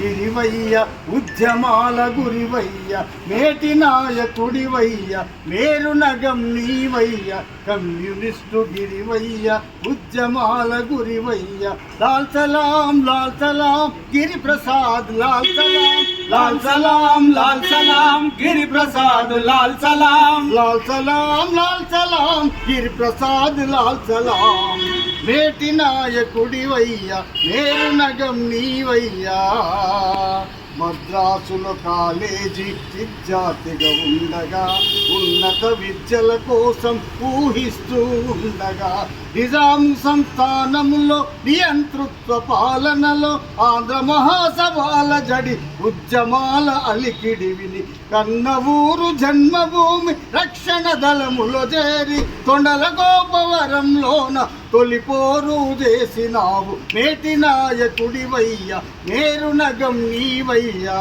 గిరివయ్య ఉద్యమాల గురివయ్య మేటి నాయకుడివయ్య మేరు నగం నీవయ్య కమ్యూనిస్టు గిరివయ్య ఉద్యమాల గురివయ్య. లాల్ సలాం లాల్ సలాం గిరి ప్రసాద్ లాల్ సలాం లాల్ సలాం లాల్ సలాం గిరి ప్రసాద్ లాల్ సలాం. లాల్ సలాం లాల్ సలాం గిరి ప్రసాద్ లాల్ సలాం. మేటి నాయకుడివయ్య మేరు నగం నీవయ్యా. మద్రాసులో కాలేజీ విద్యార్థిగా ఉండగా ఉన్నత విద్యల కోసం ఊహిస్తూ ఉండగా నిజాం సంస్థానంలో నియంతృత్వ పాలనలో ఆంధ్ర మహాసభల జడి ఉద్యమాల అలికిడి విని కన్నవూరు జన్మభూమి రక్షణ దళములో చేరి తొండల గోపవరంలోన తొలిపోరు చేసినావు. నేటి నాయకుడివయ్యా నేరు నగం నీవయ్యా.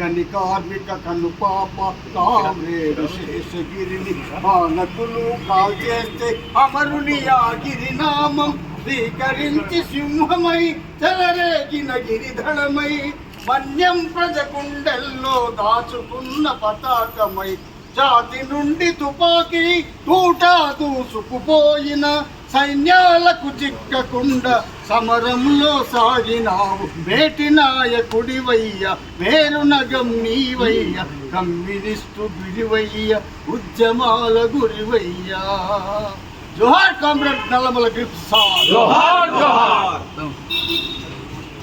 గని కార్మిక కను పాప కామ్రేడు శేషగిరిని మానకులు కాల్చేస్తే అమరుని ఆగిరి నామం స్వీకరించి సింహమై చెలరేగిన గిరిధళమై మన్యం ప్రజకుండెల్లో దాచుకున్న పతాకమై జాతి నుండి తుపాకీ తూటా దూసుకుపోయిన సైన్యాలకు చిక్కకుండా సమరంలో సాగినావు. వేటి నాయకుడివయ్య వేరు నగం నీవయ్య కమ్యూనిస్టు గురివయ్య ఉద్యమాల గురివయ్యా. జోహార్ కామ్రేడ్ నల్లమల గ్రిప్సా జోహార్ జోహార్.